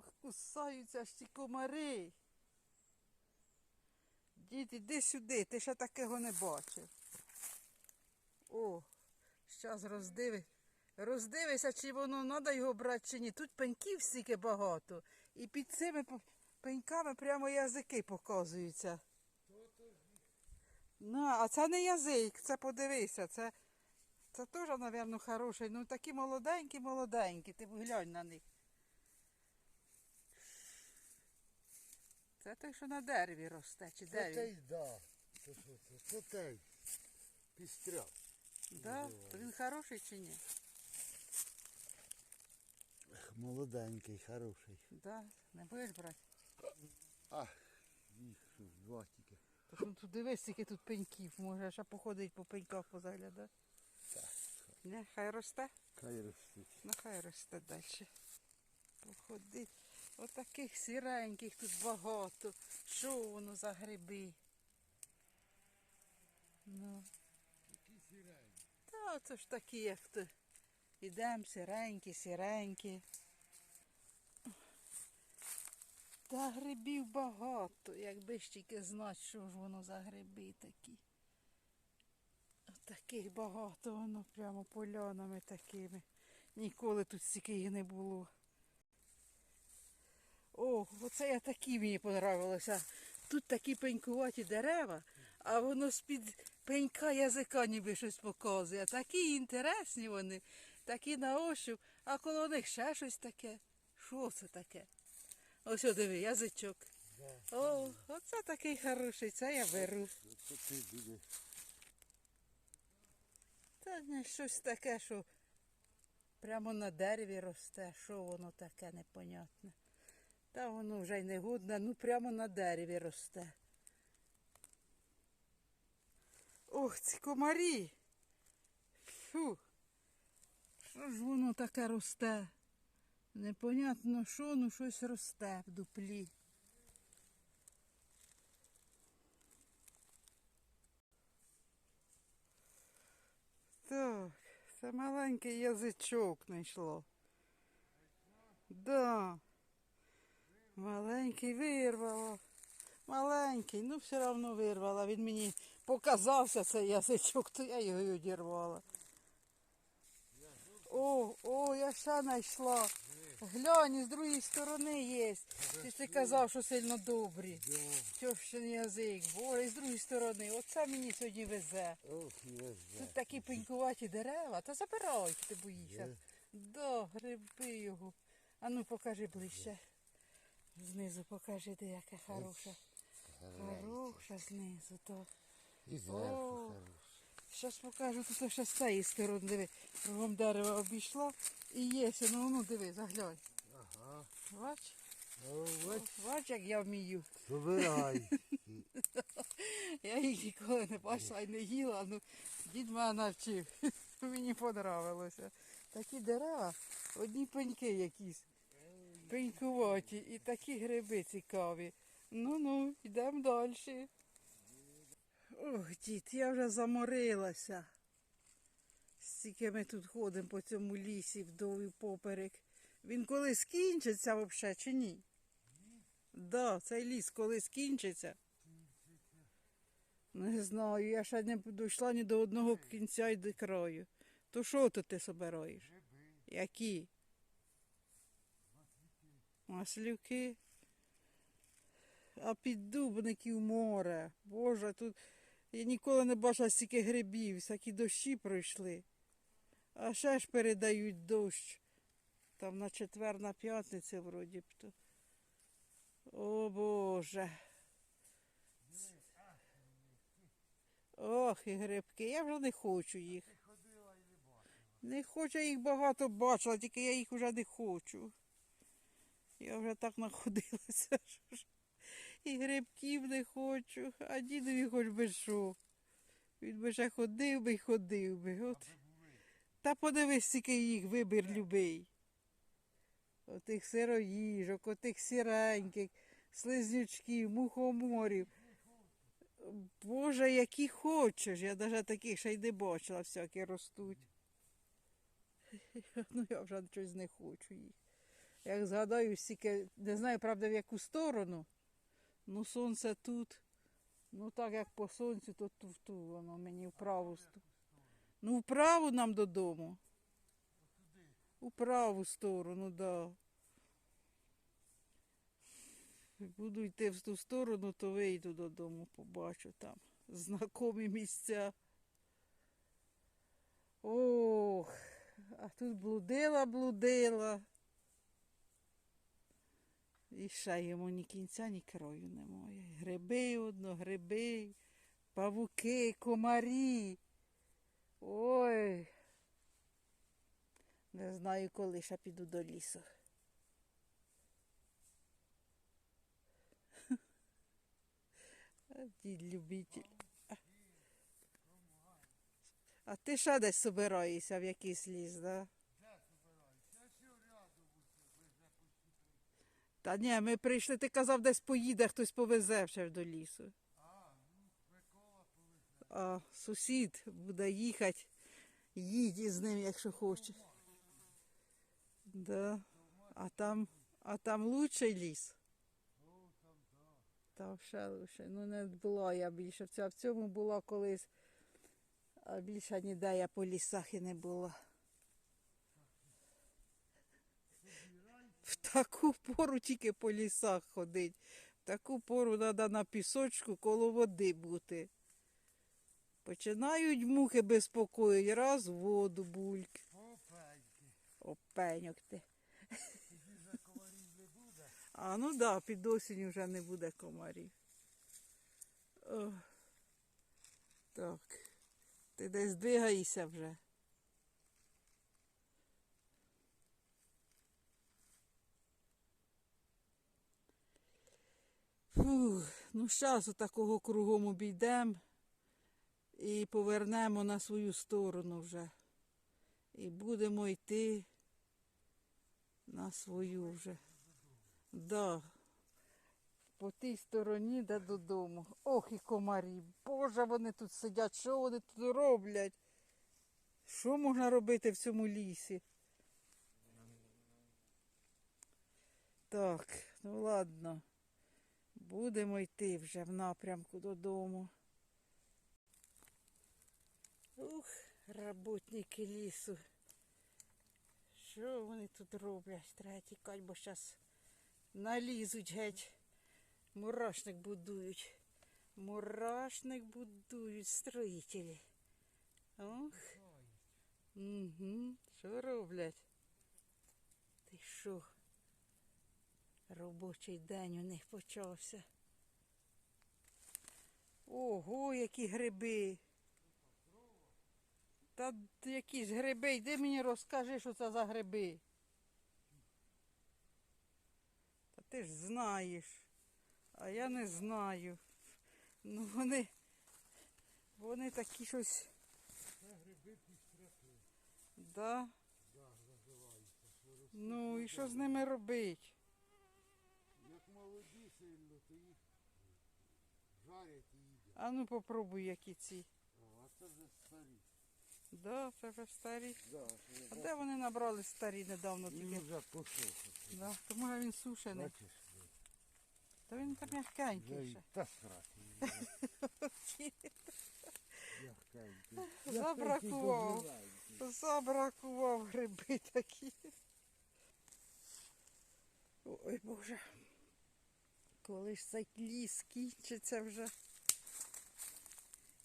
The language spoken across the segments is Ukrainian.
Ох, кусаються аж ці комари. Дід, іди сюди, ти ще такого не бачив. О, зараз роздиви. Роздивися, чи воно треба його брати, чи ні. Тут пеньків стільки багато. І під цими пеньками прямо язики показуються. Ну, а це не язик, це подивися, це, це теж, мабуть, хороший. Ну такі молоденькі, молоденькі, ти глянь на них. Це той, що на дереві росте, чи де він? той, да. Це що це? Той. Пістря. Да? То він хороший чи ні? Молоденький, хороший. Да. Не будеш брати? А, їх що, два тільки. Так ну тут дивись, скільки тут пеньків. Може ще походить по пеньках позаглядати. Так. Не, хай росте. Хай ростуть. Ну хай росте далі. Походить. Отаких сіреньких тут багато. Що воно за гриби? Ну. Які сірень. Та це ж такі, як то. Ідемо сіренькі, сіренькі. Та грибів багато, якби ж тільки знати, що ж воно за гриби такі. От Таких багато, воно прямо полянами такими. Ніколи тут стільки їх не було. О, оце я такі мені понравилося. Тут такі пенькуваті дерева, а воно з-під пенька язика ніби щось показує. Такі інтересні вони, такі на ощуп, а коло них ще щось таке. Що це таке? Ось о, диви, язичок. О, оце такий хороший, це я беру. Та не щось таке, що прямо на дереві росте. Що воно таке непонятне. Та воно вже й не годне, ну прямо на дереві росте. Ох, ці комарі. Фу. Що ж воно таке росте? Непонятно що, ну щось росте в дуплі. Так, це маленький язичок знайшло. Да. Маленький вирвало. Маленький, ну все одно вирвала. Він мені показався цей язичок, то я його й одірвала. О, о, я ще знайшла. Глянь, з другої сторони є. Ти ж ти казав, що сильно добрі. Тьощин язик, боже, і з другої сторони. Оце мені сьогодні везе. Тут такі пенькуваті дерева, та забирай, ти боїшся. Да, гриби його. А ну покажи ближче. Знизу покажи, де яке хороше. Хороше знизу, то. І зверху хороший. Щас покажу, тут ще з цієї сторони, диви, кругом дерева обійшла. І є, ну, ну диви, заглянь. Ага. Бач, О, ось, бач, як я вмію. забирай. Я їх ніколи не бачила і не їла, ну дід мене навчив. Мені подобалося. Такі дерева, одні пеньки якісь. Пенькуваті і такі гриби цікаві. Ну ну, йдемо далі. Ох, дід, я вже заморилася. Стільки ми тут ходимо по цьому лісі вдові поперек. Він коли скінчиться взагалі чи ні? Да, цей ліс коли скінчиться. Не знаю, я ще не дійшла ні до одного кінця і до краю. То що то ти собираєш? Які? Маслюки. А піддубників море. Боже, тут я ніколи не бачила стільки грибів, всякі дощі пройшли. А ще ж передають дощ. Там на четвер, на п'ятницю вроді б то. О Боже. Ох, і грибки. Я вже не хочу їх. Не хочу, я їх багато бачила, тільки я їх вже не хочу. Я вже так находилася, що ж і грибків не хочу, а дідові хоч би що. Він би ще ходив би й ходив би. От. Та подивись, скільки їх вибір любий. Отих сироїжок, отих сіреньких, слизнючків, мухоморів. Боже, які хочеш. Я навіть таких ще й не бачила, всякі ростуть. Ну, я вже щось не хочу їх. Як згадаю, стільки, не знаю, правда, в яку сторону. Ну, сонце тут. Ну так як по сонцю, то ту ту воно мені в праву сторону. Ну, в праву нам додому. У праву сторону, да. Буду йти в ту сторону, то вийду додому, побачу там знакомі місця. Ох, а тут блудила, блудила. І ще йому ні кінця, ні краю немає. Гриби одно, гриби, павуки, комарі. Ой. Не знаю, коли ще піду до лісу. Дід любитель. А. Ти ще десь собираєшся в якийсь ліс, да? Та ні, ми прийшли, ти казав, десь поїде, хтось повезе ще до лісу. А сусід буде їхати, їдь із ним, якщо хочеш. Да. А там, а там лучший ліс. Там ще лучше. Ну не була я більше. В цьому була колись, а більше ніде я по лісах і не була. таку пору тільки по лісах ходить. Таку пору треба на пісочку коло води бути. Починають мухи безпокоїть, раз воду бульк. Опеньки. Опеньок ти. Вже комарів не буде. А ну да, під осінь вже не буде комарів. О, так. Ти десь двигаєшся вже. Фух, ну зараз такого кругом обійдемо і повернемо на свою сторону вже. І будемо йти на свою вже. Да. По тій стороні, де додому. Ох, і комарі. Боже, вони тут сидять. Що вони тут роблять? Що можна робити в цьому лісі? Так, ну ладно. Будемо йти вже в напрямку додому. Ух, роботники лісу. Що вони тут роблять? Треба тікати, бо зараз налізуть геть. Мурашник будують. Мурашник будують строїтелі. Ох. Угу. Що роблять? Ти що? Робочий день у них почався. Ого, які гриби. Та якісь гриби, йди мені розкажи, що це за гриби. Та ти ж знаєш, а я не знаю. Ну вони, вони такі щось. Це гриби пістряки. Да? Да, називаються. Ну і що з ними робить? Як молоді сильно, то їх жарять і їдять. А ну попробуй, які ці. А, а це вже старі. Да, це вже старі. Да, А де вони набрали старі недавно Він вже посохав. Да. То може він сушений. Бачиш, Та він там м'якенький ще. та страшно. Мягкенький. Забракував. Забракував гриби такі. Ой Боже. Коли ж цей ліс кінчиться вже.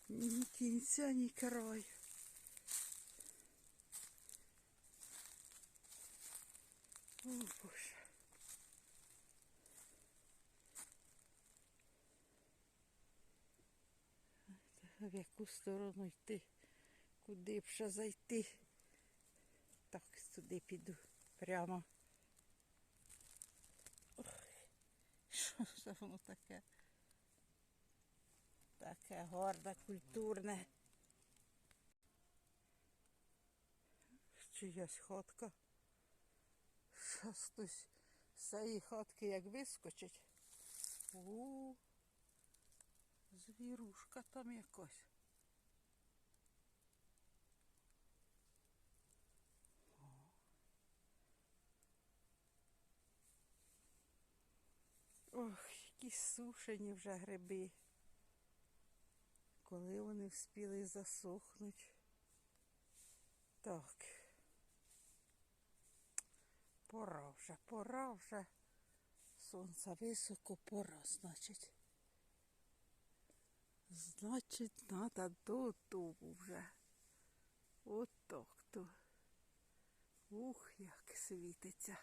Ні кінця, ні краю. О Боже. В яку сторону йти? Куди б ще зайти? Так, сюди піду. Прямо. Ох, Що це воно таке? Таке горде, культурне. Чиясь хатка. Щас хтось з цієї хатки як вискочить. У, звірушка там якась. Ох, які сушені вже гриби. Коли вони вспіли засохнуть. Так. Пора вже, пора вже. Сонце високо, пора, значить. Значить, треба додому вже. От так то. Ух, як світиться.